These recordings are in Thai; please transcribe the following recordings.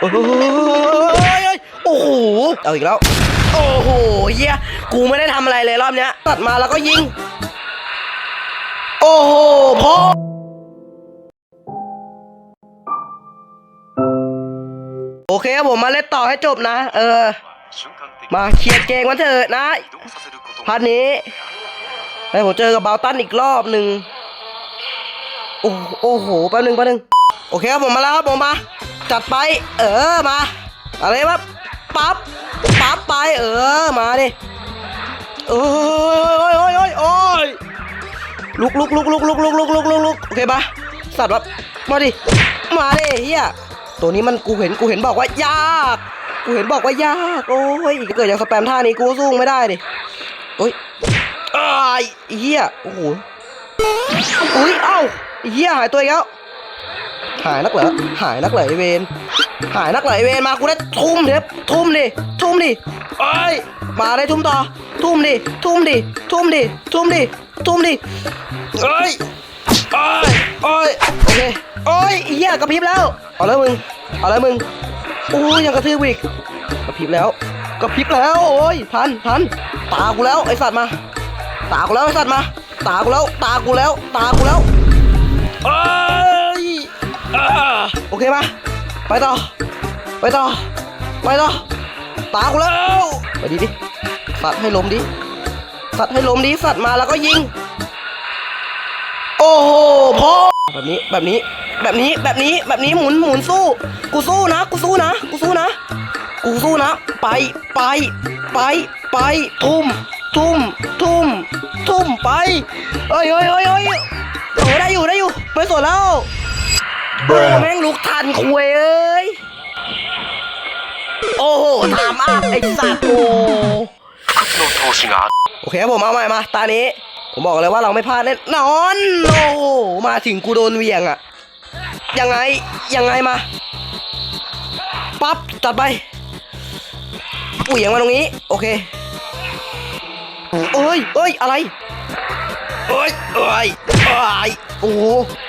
โอ้โหโอ้โห เอาอีกแล้ว โอ้โหเฮียกูไม่ได้ทำอะไรเลยรอบเนี้ย ตัดมาแล้วก็ยิง โอ้โหพ่อโอเคครับผมมาเล่นต่อให้จบนะ เออ มาเคลียร์เกมกันเถอะนะพาร์ทนี้ให้ผมเจอกับบาวตันอีกรอบหนึ่งโอ้โหโอ้โหแป๊บหนึงแป๊บหนึง โอเคครับผมมาแล้วครับผมมา จัดไป เออมา อะไรวะปั๊บปั๊บไปเออมาดิโอ้ยโอ้ยโอ้ยโอ้ยลุกลุกลุกลุกลุกลุกลุกลุกลุกลุกโอเคปะสัตว์วะมาดิมาดิเฮียตัวนี้มันกูเห็นกูเห็นบอกว่ายากกูเห็นบอกว่ายากโอ้ยเกิดอย่างสแปมท่านี้กูสู้ไม่ได้ดิโอ้ยอ้ายเฮียโอ้โหอุ้ยเอ้าเฮียหายตัวอีกแล้ว หายนักเหรอหายนักเหรอไอเวนหายนักเหรอไอเวนมากูได้ทุ่มเทปทุ่มดิทุ่มดิเอ้ยมาได้ทุ่มต่อ ทุ่มดิทุ่มดิทุ่มดิทุ่มดิทุ่มดิเอ้ยเอ้ยเอ้ยโอเคโอ้ยเหี้ยกระพริบแล้วเอาแล้วมึงเอาแล้วมึงโอ้ยยังกระทืบอีกกระพริบแล้วกระพริบแล้วโอ้ยทันทันตากูแล้วไอสัตว์มา ตากูแล้วไอสัตว์มา ตากูแล้ว ตากูแล้ว ตากูแล้วเอ้ย โอเคมาไปต่อ ไปต่อ ไปต่อ ตากูแล้ว ไปดีดิ สัตว์ให้ล้มดิ สัตว์ให้ล้มดิ สัตว์มาแล้วก็ยิง โอ้โหพ่อแบบนี้ แบบนี้ แบบนี้ แบบนี้ แบบนี้ หมุน หมุนสู้ กูสู้นะ กูสู้นะ กูสู้นะ กูสู้นะ ไป ไป ไป ไป ทุ่ม ทุ่ม ทุ่ม ทุ่ม ไปเอ้ยเอ้ยเอ้ยเอ้ยโอ้ได้อยู่ ได้อยู่ ไปสวนแล้ว โอ้แม่งลุกทันคุยเอ้ย โอ้โหถามอัพไอ้สัตว์โอ้ の投資が โอเคครับผมเอาใหม่มา ตานี้ ผมบอกเลยว่าเราไม่พลาดแน่นอน โอ้โหมาถึงกูโดนเหวียงอะยังไง ยังไงมา ปั๊บ จัดไปเหวี่ยงมาตรงนี้ โอเคเอ้ยเอ้ย อะไรเอ้ยเอ้ยเอ้ยโอ้โหโ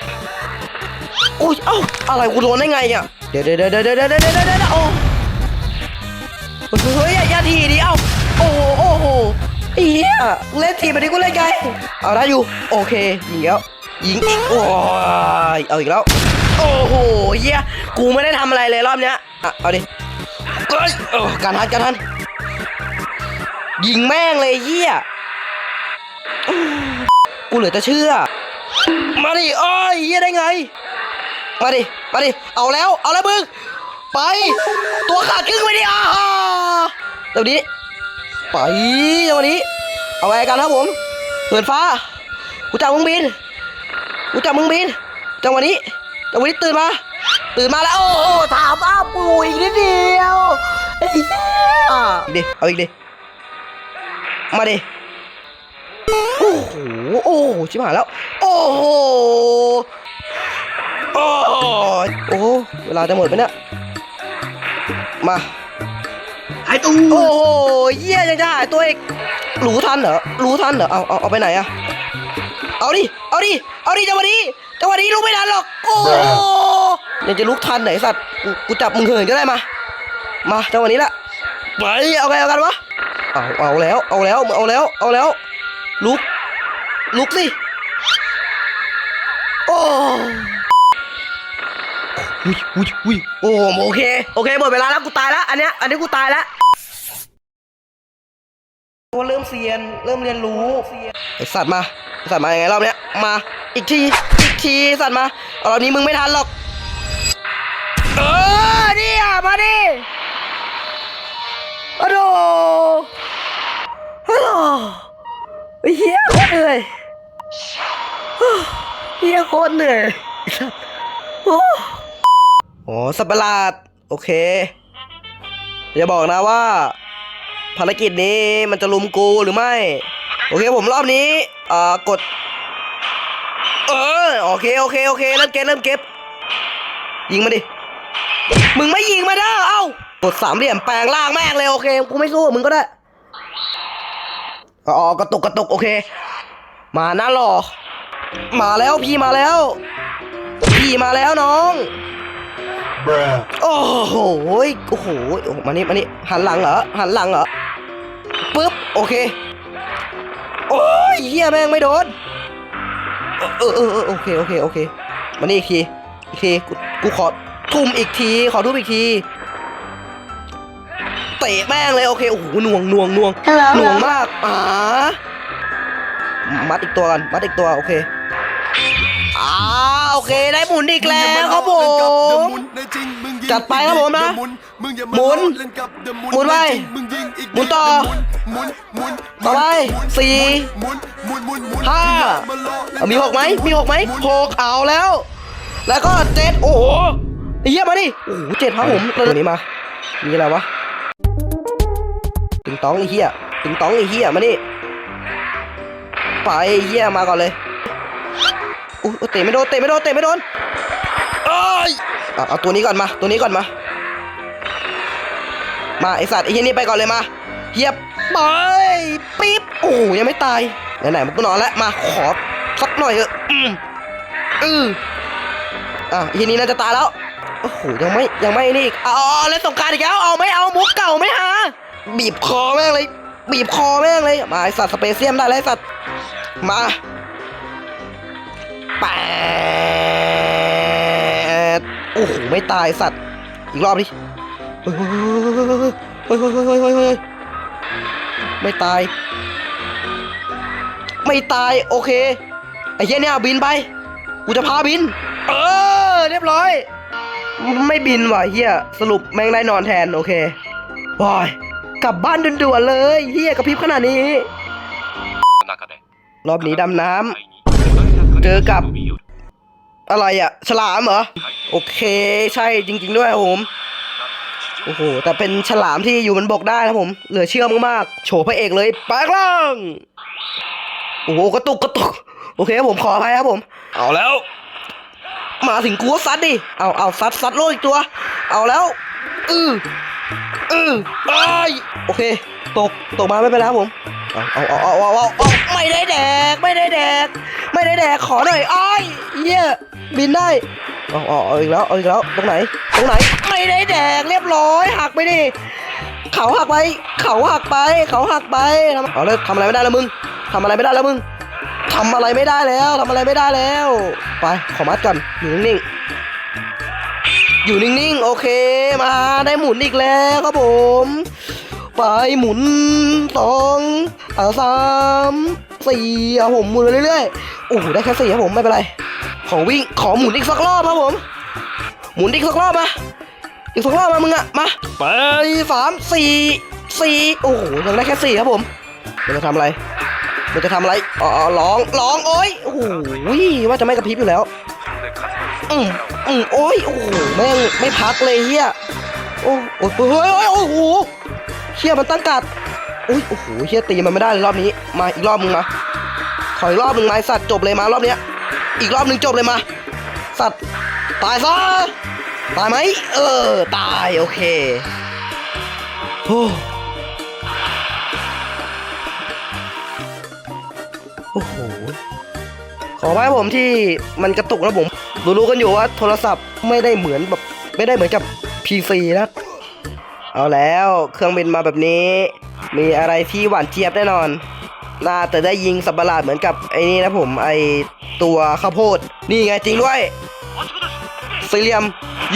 โอ้ยเอ้าอะไรกูโดนได้ไงเนี่ยเดี๋ยวเดี๋ยวเดี๋ยวเดี๋ยวเดี๋ยวเดี๋ยวเดี๋โอ้เฮ้ยยาทีดิเอ้าโอ้โหอ้โหเฮียเล่นทีมแบบนี้กูเล่นไงเอาได้อยู่โอเคหนีแล้วยิงอีกโอ้ยเอาอีกแล้วโอ้โหเฮียกูไม่ได้ทำอะไรเลยรอบเนี้ยอะเอาดิเอ้ยการทันการทันยิงแม่งเลยเฮียกูเหลือจะเชื่อ มาดิโอ้ยเฮียได้ไง มาดิ มาดิ เอาแล้ว เอาแล้วมึง ไป ตัวขาดครึ่งไปดิอ่าเดี๋ยวนี้ ไปจังหวนี้ เอาไว้กันครับผมเหินฟ้า กูจับมึงบิน กูจับมึงบิน จังหวะนี้ จังหวะนี้ตื่นมา ตื่นมาแล้ว โอ้โหถามอ้าปูอีกนิดเดียวไอ้เหี้ยอะอีกดิ เอาอีกดิ มาดิ โอ้โห โอ้โห ชิบหายแล้ว โอ้โห โอ้โหโอ้เวลาจะหมดไปเนี่ย มาหายตู้โอ้โหเยี่ยยังจะหายตัวอีกรู้ทันเหรอรู้ทันเหรอเอาเอาเอาไปไหนอะเอาดิเอาดิเอาดิจังหวะนี้จังหวะนี้ลุกไม่ทันหรอกโอ้โหยังจะลุกทันไหนสัตว์กูกูจับมึงเหินก็ได้มา มาจังหวะนี้ละไปเอาไงเอากันวะเอาเอาแล้วเอาแล้วเอาแล้วเอาแล้ว ลุกลุกสิโอ้ อุ้ยอุ้ยอุ้ยโอ้โอเค โอเคหมดเวลาแล้วกูตายแล้วอันเนี้ยอันนี้กูตายแล้วว่าเริ่มเซียน เริ่มเรียนรู้ไอสัตว์มาไอสัตว์มายังไงรอบเนี้ยมาอีกทีอีกทีสัตว์มาเอารอบนี้มึงไม่ทันหรอกเออนี่อะมาดิโอ้โหโอ้โหเฮียโคตรเหนื่อยเฮียโคตรเหนื่อยไอ้สัตว์โอ้ โหสัตว์ประหลาด โอเค อย่าบอกนะว่า ภารกิจนี้มันจะลุมกูหรือไม่ โอเคผมรอบนี้อ่ากด เออโอเคโอเคโอเคเริ่มเก็บเริ่มเก็บ ยิงมาดิ มึงไม่ยิงมาเด้อเอ้ากดสามเหลี่ยมแปลงล่างแม่งเลยโอเคกูไม่สู้มึงก็ได้อ๋อกระตุกกระตุกโอเค มาหนะหรอมาแล้วพี่มาแล้ว พี่มาแล้วน้อง โอ้โหโอ้โหโอ้โหมานี่มานี่หันหลังเหรอหันหลังเหรอปึ๊บโอเคโอ้ยเฮียแม่งไม่โดนเออเออเออโอเคโอเคโอเคมานี่อีกทีอีกทีกูกูขอทุ่มอีกที ขอทุ่มอีกทีเตะแม่งเลยโอเคโอ้โหหน่วงหน่วงหน่วง Hello, หน่วง hello. มากอ่ามัดอีกตัวกันมัดอีกตัวโอเคอ่าโอ เคได้หมุนอีกแล้วครับผม จัดไปครับผมนะหมุนหมุนไปหมุนต่อต่อไปสี่ห้าเอามีหกไหมมีหกไหมหกเอาแล้ว แล้วก็เจ็ดโอ้โหไอ้เยี่ยมาดิโอ้โหเจ็ดครับผมตัวนี้มามีอะไรวะติงตองไอ้เหี้ยติงตองไอ้เหี้ยมาดิไปไอ้เหี้ยมาก่อนเลยอู้ย เตะไม่โดนเตะไม่โดนเตะไม่โดนเอ้ยเอาเอาตัวนี้ก่อนมา ตัวนี้ก่อนมา มาไอสัตว์ไอเฮียนี่ไปก่อนเลยมาเฮียบไปปิ๊บโอ้โหยังไม่ตายไหนๆมันก็นอนแล้วมาขอสักหน่อยเถอะอืมอืออะไอเฮียนี่น่าจะตายแล้วโอ้โหยังไม่ยังไม่นี่อีกอ๋อแล้วสงกรารอีกแล้วเอาไม่เอามุกเก่าไม่หาบีบคอแม่งเลย บีบคอแม่งเลยมาไอสัตว์สเปเซียมได้แล้วไอสัตว์มา แปดโอ้โห ไม่ตายสัตว์ อีกรอบดิเฮ้ยเฮ้ยเฮ้ยเฮ้ยไม่ตาย ไม่ตาย โอเค ไอ้เหี้ยเนี่ยบินไป กูจะพาบิน เออ เรียบร้อย ไม่บินว่ะเฮียสรุปแม่งได้นอนแทน โอเคบอยกลับบ้านด่วนๆเลยเฮียกระพริบขนาดนี้ รอบนี้ดำน้ำ เจอกับ อะไรอะฉลามเหรอ โอเค ใช่จริง ๆ ด้วยครับผม โอ้โห แต่เป็นฉลามที่อยู่บนบกได้นะผม เหลือเชื่อมากๆ โฉบพระเอกเลยแปลงร่าง โอ้โห กระตุกกระตุก โอเคครับผมขออภัยครับผม เอาแล้ว มาถึงกูก็ซัดดิ เอาเอาซัดซัดโลกอีกตัว เอาแล้วอืออือไอยโอเค ตก ตกมาไม่เป็นไรครับผมเอาเอาเอาเอาเอาเอาเอาไม่ได้แดก ไม่ได้แดก ไม่ได้แดก ขอหน่อยอ้อยเหี้ย บินได้เอาเอาเอาอีกแล้วเอาอีกแล้วตรงไหน ตรงไหน ไม่ได้แดกเรียบร้อยหักไปดิเขาหักไป เขาหักไป เขาหักไปทำเอาเลยทำอะไรไม่ได้แล้วมึงทำอะไรไม่ได้แล้วมึงทำอะไรไม่ได้แล้วทำอะไรไม่ได้แล้ว ไปขอมัดก่อนอยู่นิ่งๆอยู่นิ่งๆโอเคมาได้หมุนอีกแล้วครับผม ไปหมุนสองสามสี่ผมหมุนเรื่อยๆโอ้โหได้แค่สี่ครับผมไม่เป็นไร ขอวิ่งขอหมุนอีกสักรอบครับผม หมุนอีกสักรอบมาอีกสักรอบมามึงอะมาไปสามสี่สี่โอ้โหยังได้แค่สี่ครับผมมันจะทำอะไรมันจะทำอะไรอ๋ออ๋อร้องร้องโอ้ยโอ้โหว่าจะไม่กระพริบอยู่แล้วอืมอืมโอ้ยโอ้โหแม่งไม่พักเลยเฮียโอ้โอ้เฮ้ยเฮ้ยโอ้โหเฮียมันตั้งกัดอุ้ยโอ้โหเฮียตีมันไม่ได้เลยรอบนี้ มาอีกรอบมึงมาขออีกรอบหนึ่งไม้สัตว์จบเลยมารอบเนี้ย อีกรอบหนึ่งจบเลยมา สัตว์ ตายซะ ตายไหม เออ ตาย โอเคโอ้โอ้โห ขอไว้ผมที่มันกระตุกนะผม รู้ๆกันอยู่ว่าโทรศัพท์ไม่ได้เหมือนแบบ ไม่ได้เหมือนกับ PC นะ เอาแล้วเครื่องบินมาแบบนี้ มีอะไรที่หวานเจี๊ยบแน่นอน น่าจะได้ยิงสับประหลาดเหมือนกับไอ้นี่นะผมไอตัวข้าวโพด นี่ไงจริงด้วยสี่เหลี่ยม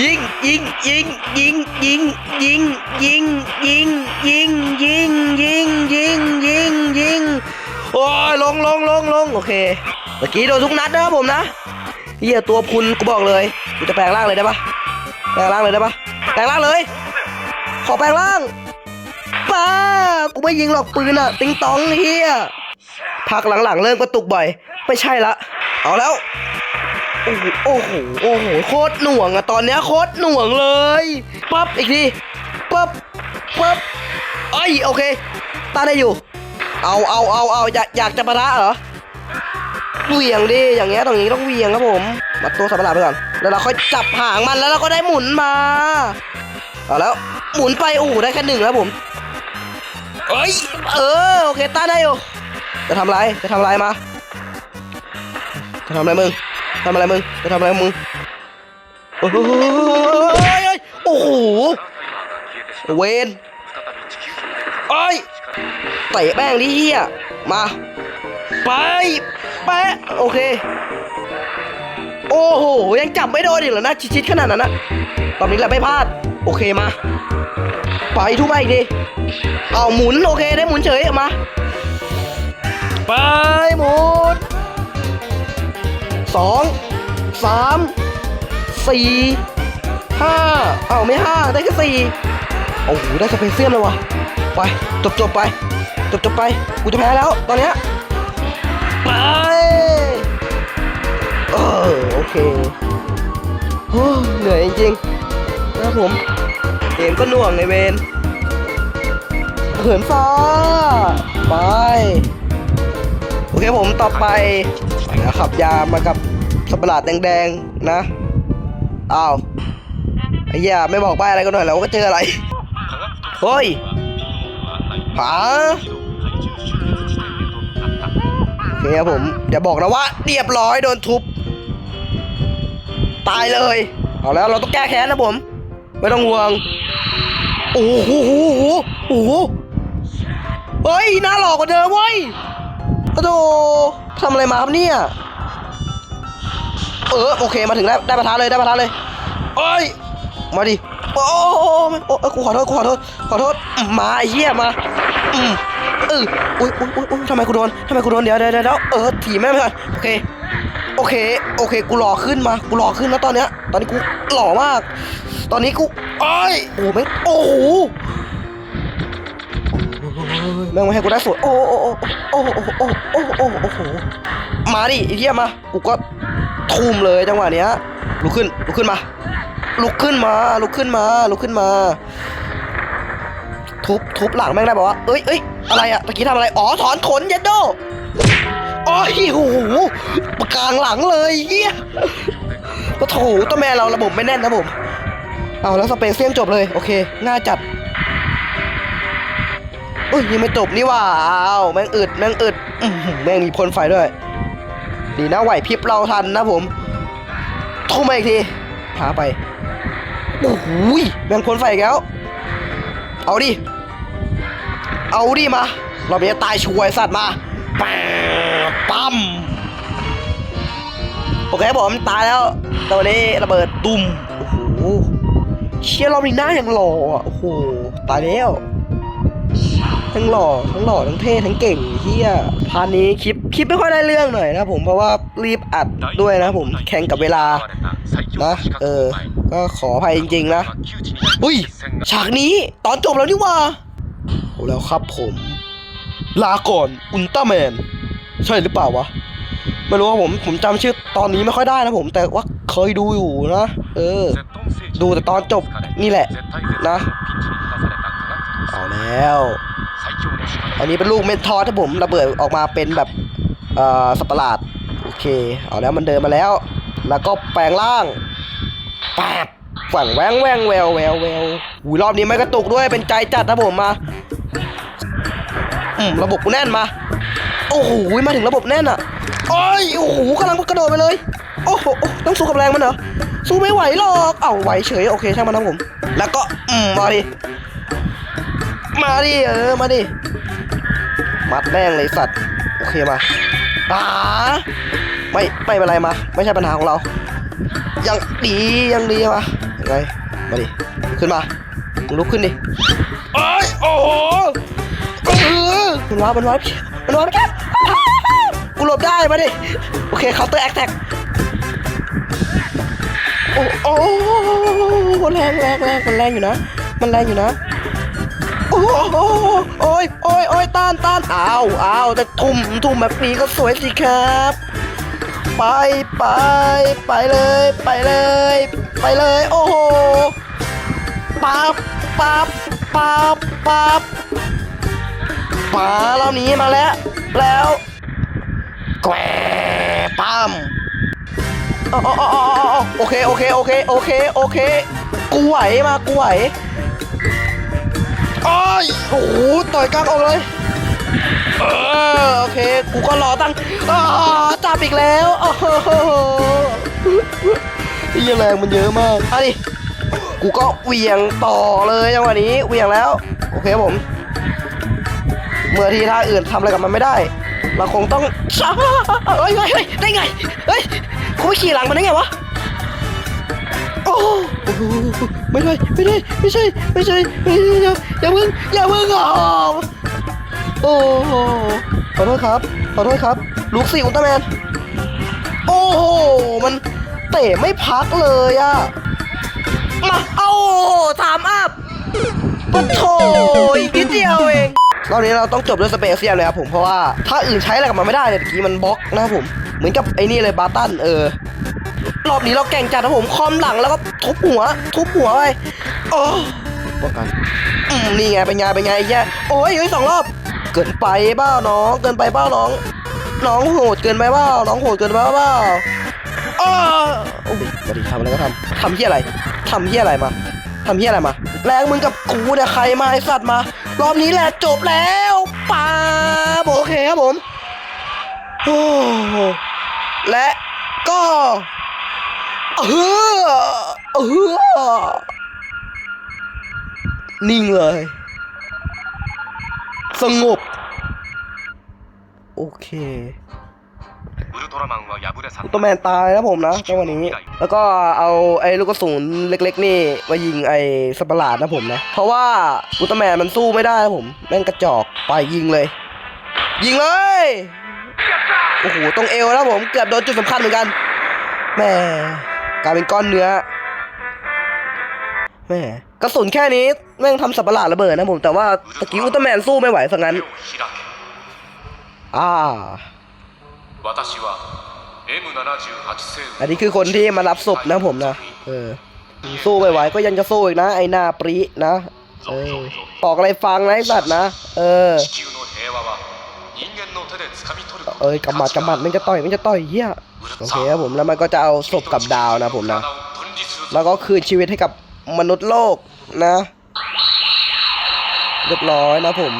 ยิงยิงยิงยิงยิงยิงยิงยิงยิงยิงยิงยิงยิงยิงโอ้ยลงลงลงลงโอเคเมื่อกี้โดนทุกนัดนะครับผมนะเฮียตัวพุนกูบอกเลยกูจะแปลงร่างเลยได้ปะแปลงร่างเลยได้ปะแปลงร่างเลย ขอแปลงร่าง ป้ากูไม่ยิงหรอกปืนอะติงตองเฮียพักหลังๆ เริ่มกระตุกบ่อย ไม่ใช่ละ เอาแล้ว โอ้โห โอ้โห โอ้โห โคตรหน่วงอะตอนเนี้ยโคตรหน่วงเลย ปั๊บ อีกที ปั๊บ ปั๊บเอ้ย โอเคต้านได้อยู่ เอาเอาเอาเอาอยากอยากจะปะทะเหรอเหวี่ยงดิ อย่างเงี้ยตรงนี้ต้องเหวี่ยงครับผม มาตัวสับประหลาดไปก่อน แล้วเราค่อยจับหางมันแล้วเราก็ได้หมุนมา เอาแล้ว หมุนไปโอ้โหได้แค่หนึ่งแล้วผม เอ้ย เออ โอเคต้านได้อยู่ จะทำอะไร จะทำอะไรมา จะทำอะไรมึงทำอะไรมึง จะทำอะไรมึง โอ้ยโอ้โห เวนเอ้ยเตะแม่งดิเฮียมา ไป แปะ โอเค โอ้โห ยังจับไม่โดนอีกเหรอนะ ชิดๆขนาดนั้นนะ ตอนนี้แหละไม่พลาด โอเคมา ไปทุบไปอีกดิ เอาหมุนโอเคได้หมุนเฉยเอามา ไปหมุนสองสามสี่ห้าเอาไม่ห้าได้แค่สี่โอ้โหได้สเปเซียมเลยวะไปจบจบไปจบจบไปกูจะแพ้แล้วตอนเนี้ยไปเออโอเคเหนื่อยจริงๆนะผมเกมก็น่วงในเวน เหินฟ้า ไป โอเคผมต่อไปนะครับยามากับสัตว์ประหลาดแดงๆ นะ อ้าว ไอ้เหี้ยไม่บอกป้ายอะไรกันหน่อยแล้วก็เจออะไร เฮ้ยหาโอเคครับผมอย่าบอกนะว่าเรียบร้อยโดนทุบ ตายเลย เอาแล้วเราต้องแก้แค้นนะผม ไม่ต้องห่วง โอ้โหโอ้โห เฮ้ยน่าหลอกกว่าเดิมเว้ยโอ้โหทำอะไรมาครับเนี่ย เออโอเคมาถึงแล้วได้ประทานเลยได้ประทานเลยเอ้ยมาดิโอ้โอ้โอ้โอ้เอ้ยกูขอโทษกูขอโทษขอโทษมาไอ้เหี้ยมาอืมเอออุ้ยอุ้ยอุ้ยอุ้ยทำไมกูโดนทำไมกูโดนเดี๋ยวเดี๋ยวเดี๋ยวเออถีบแม่ไปก่อนโอเคโอเค โอเค กูหล่อขึ้นมา กูหล่อขึ้นแล้วตอนเนี้ย ตอนนี้กูหล่อมาก ตอนนี้กูเอ้ยโอ้โหแม่โอ้โห แม่งไม่ให้กูได้สวยโอ้โอ้โอ้โอ้โอ้โอ้โอ้โอ้โอ้โหมาดิไอ้เหี้ยมากูก็ทุ่มเลยจังหวะเนี้ยลุกขึ้นลุกขึ้นมาลุกขึ้นมาลุกขึ้นมาลุกขึ้นมา ทุบทุบหลังแม่งได้บอกว่าเอ้ยเอ้ยอะไรอะตะกี้ทำอะไรอ๋อถอนขนเย็ดโดโอ้ยโอ้โหกลางหลังเลยเฮียโอ้โถตัวแม่เราระบบไม่แน่นนะผมเอาแล้วสเปเซียมจบเลยโอเคง่ายจัด อุ้ยยังไม่จบนี่ว่าอ้าวแม่งอึดแม่งอึดแม่งมีพ่นไฟด้วยดีนะไหวพริบเราทันนะผมทุ่มมาอีกทีพาไปโอ้โหยแม่งพ่นไฟอีกแล้ว เอาดิ เอาดิมา เราไม่จะตายช่วยสัตว์มาปั๊มโอเคผมตายแล้วตอนนี้ระเบิดตุ่มโอ้โหเชียร์เรามีหน้าอย่างหล่ออะโอ้โหตายแล้ว ทั้งหล่อทั้งหล่อทั้งเท่ทั้งเก่งเฮียพาร์ทนี้คลิปคลิปไม่ค่อยได้เรื่องหน่อยนะผมเพราะว่ารีบอัดด้วยนะผมแข่งกับเวลานะเออ ก็ขออภัยจริงๆนะอุ้ยฉากนี้ตอนจบแล้วนี่ว่าโอ้แล้วครับผม ลาก่อนอุลตร้าแมนใช่หรือเปล่าวะไม่รู้ว่าผมผมจำชื่อตอนนี้ไม่ค่อยได้นะผมแต่ว่าเคยดูอยู่นะ เออ ดูแต่ตอนจบนี่แหละนะ เอาแล้ว อันนี้เป็นลูกเมนทอสที่ผมระเบิดออกมาเป็นแบบเอ่อสัตว์ประหลาด โอเค เอาแล้วมันเดินมาแล้ว แล้วก็แปลงร่างแปบฝั่งแวงแวงแววแววแววหูยรอบนี้ไม่กระตุกด้วยเป็นใจจัดนะผมมาอืมระบบกูแน่นมา โอ้โหมาถึงระบบแน่นอะโอ้ยโอ้โหกำลังกระโดดไปเลย โอ้โหต้องสู้กับแรงมันเหรอสู้ไม่ไหวหรอก เอ้าไหวเฉยโอเคช่างมันนะผม แล้วก็อืมมาดิ มาดิเออมาดิมัดแม่งเลยสัตว์โอเคมาอ่าไม่ไม่เป็นไรมา ไม่ใช่ปัญหาของเรา ยังดียังดีมายังไงมาดิขึ้นมามึงลุกขึ้นดิโอ้ยโอ้โหเออมันว้ามันว้ามันว้าแค่กูหลบได้มาดิโอเคเคาน์เตอร์แอคแท็กโอ้โอ้แรงแรงแรงมันแรงอยู่นะ มันแรงอยู่นะ โอ้ยโอ้ยโอ้ยต้านต้านอ้าวอ้าวแต่ทุ่มทุ่มแบบนี้ก็สวยสิครับ ไปไปไปเลย ไปเลย ไปเลย โอ้โหปั๊บปั๊บปั๊บปั๊บมาเราหนีมาแล้ว แล้วแกวปั๊มอ๋ออ๋ออ๋ออ๋อโอเคโอเคโอเคโอเคโอเค กูไหวมากูไหว โอ้ยโอ้โหต่อยกลางอกเลย เออโอเค กูก็รอตั้งอ๋อจับอีกแล้วโอ้โหเหี้ยแรงมันเยอะมากเอาดิกูก็เวียงต่อเลยจังหวะนี้เวียงแล้ว โอเคผม เมื่อทีท่าอื่นทำอะไรกับมันไม่ได้ เราคงต้องเฮ้ยเฮ้ยได้ไงเฮ้ยกูไปขี่หลังมันได้ไงวะ โอ้โหไม่ได้ไม่ได้ไม่ใช่ไม่ใช่ไม่ใช่อย่าอย่าเพิ่งอย่าเพิ่งออกโอ้โหขอโทษครับขอโทษครับ ลูกสี่อุลตร้าแมนโอ้โหมันเตะไม่พักเลยอะมาเอาถามอัพปะโถอีกนิดเดียวเองรอบนี้เราต้องจบด้วยสเปเซียลเลยครับผมเพราะว่าถ้าอื่นใช้อะไรกับมันไม่ได้เนี่ยตะกี้มันบล็อกนะครับผม เหมือนกับไอ้นี่เลยบาตันเออ รอบนี้เราแก่งจัดนะผมคอมหลังแล้วก็ทุบหัว ทุบหัวไปโอ้ป้องกันอืมนี่ไงเป็นไงเป็นไงแย่โอ้ยเฮ้ยสองรอบ เกินไปเปล่าน้อง เกินไปเปล่าน้อง น้องโหดเกินไปเปล่าน้องโหดเกินไปเปล่าอ้โอ้ยมาดิทำอะไรก็ทำทำเฮียอะไรทำเฮียอะไรมาทำเฮียอะไรมา แรงมึงกับกูเนี่ยใครมาไอสัตว์มา รอบนี้แหละจบแล้วป้าโอเคครับผมโอ้และก็ เออเอนิ่งเลย สงบ โอเคอุลตร้าแมนตายแล้วผมนะจังวันี้ แล้วก็เอาไอ้ลูกกระสุนเล็ก ๆ นี่ไปยิงไอ้สปาร์ดนะผมนะ เพราะว่าอุลตร้าแมนมันสู้ไม่ได้นะผม แม่งกระจอกไปยิงเลย ยิงเลย โอ้โห ตรงเอวแล้วผม เกือบโดนจุดสำคัญเหมือนกันแม่ กลายเป็นก้อนเนื้อแม่กระสุนแค่นี้แม่งทำสับประหลาดระเบิดนะผม แต่ว่าตะกี้อุลตร้าแมนสู้ไม่ไหวสังงั้น อ่าอันนี้คือคนที่มารับศพนะผมนะ เออ สู้ไม่ไหวก็ยังจะสู้อีกนะ ไอหน้าปรีนะ เออบอกอะไรฟังนะไอสัตว์นะ เออ เอ้ยกำหมัดกำหมัดมันจะต่อยมันจะต่อยเฮียโอเคครับผมแล้วมันก็จะเอาศพกับดาวนะผมนะ แล้วก็คืนชีวิตให้กับมนุษย์โลกนะเรียบร้อยนะผม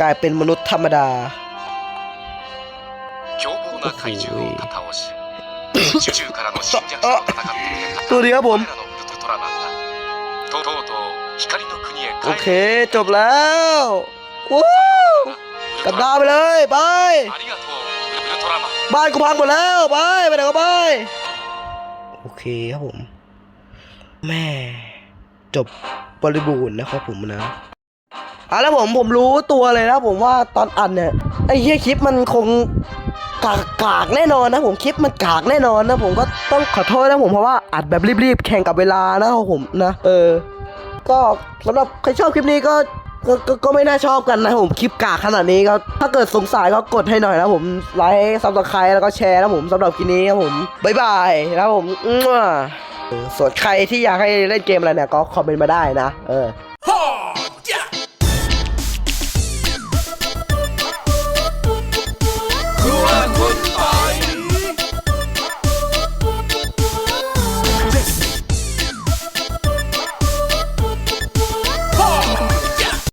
กลายเป็นมนุษย์ธรรมดาตัวดีครับผมโอเค จบแล้ว ว้าวกับดาวไปเลยไป บ้านกูพังหมดแล้วไปไปไหนก็ไป โอเคครับผม แม่จบบริบูรณ์นะครับผมนะอะแล้วผมผมรู้ตัวเลยนะผมว่าตอนอัดเนี่ยไอ้เฮียคลิปมันคงกากกากแน่นอนนะผมคลิปมันกากแน่นอนนะผมก็ต้องขอโทษนะผมเพราะว่าอัดแบบรีบๆ แข่งกับเวลานะครับผมนะ เออ ก็สำหรับใครชอบคลิปนี้ก็ ก็ก็ก็ไม่น่าชอบกันนะผมคลิปกากขนาดนี้ก็ถ้าเกิดสงสัยก็กดให้หน่อยนะผมไลค์ซับสไครต์แล้วก็แชร์นะผมสำหรับคลิปนี้ครับผมบ๊ายบายนะผมอื้อส่วนใครที่อยากให้เล่นเกมอะไรเนี่ยก็คอมเมนต์มาได้นะ เออ